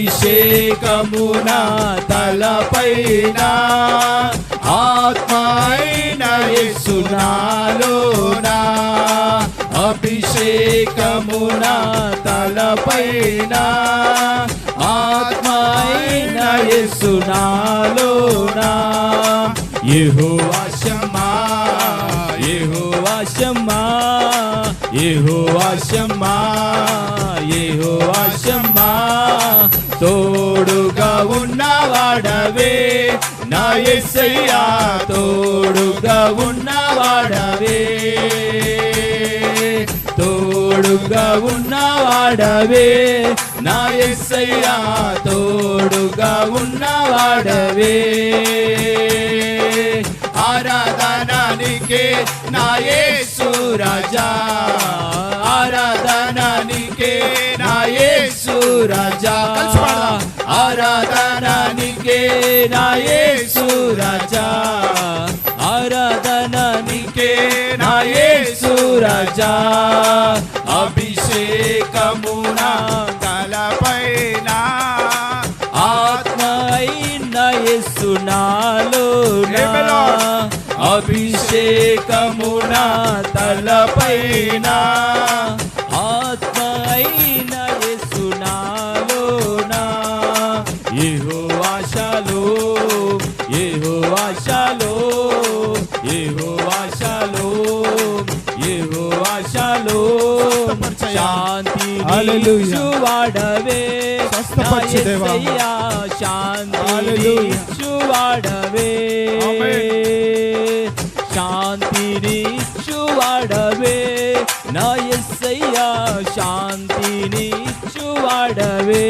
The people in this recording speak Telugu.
అభిషేకమున తలపైన ఆత్మైన సునాలోన అభిషేకమున తలపైన ఆత్మైన సునాలోన యెహోవా షమ్మా యెహోవా షమ్మా యెహోవా షమ్మా తోడుగా ఉన్నవాడవే. నా ఎస్సయ్యా తోడుగా ఉన్నవాడవే. తోడుగా ఉన్నవాడవే. నా ఎస్సయ్యా తోడుగా ఉన్నవాడవే. ఆరాధనానికే నా యేసు రాజా. ఆరాధనానికే నా యేసు రాజా. కలిసి పాడదాం. ఆరాధనానికే నా యేసు రాజా ఆరాధనానికే నా యేసు రాజా అభిషేకమున తలపైన ఆత్మ అయిన యేసు నాలో. అభిషేకమున తలపైన యెహోవాషలో యెహోవాషలో యెహోవాషలో యెహోవాషలో శాంతి హల్లెలూయా. వాడవే స్వస్థపరచు దేవా. శాంతి. వాడవే. శాంతిని వాడవే నా ఎస్సయ్యా శాంతిని వాడవే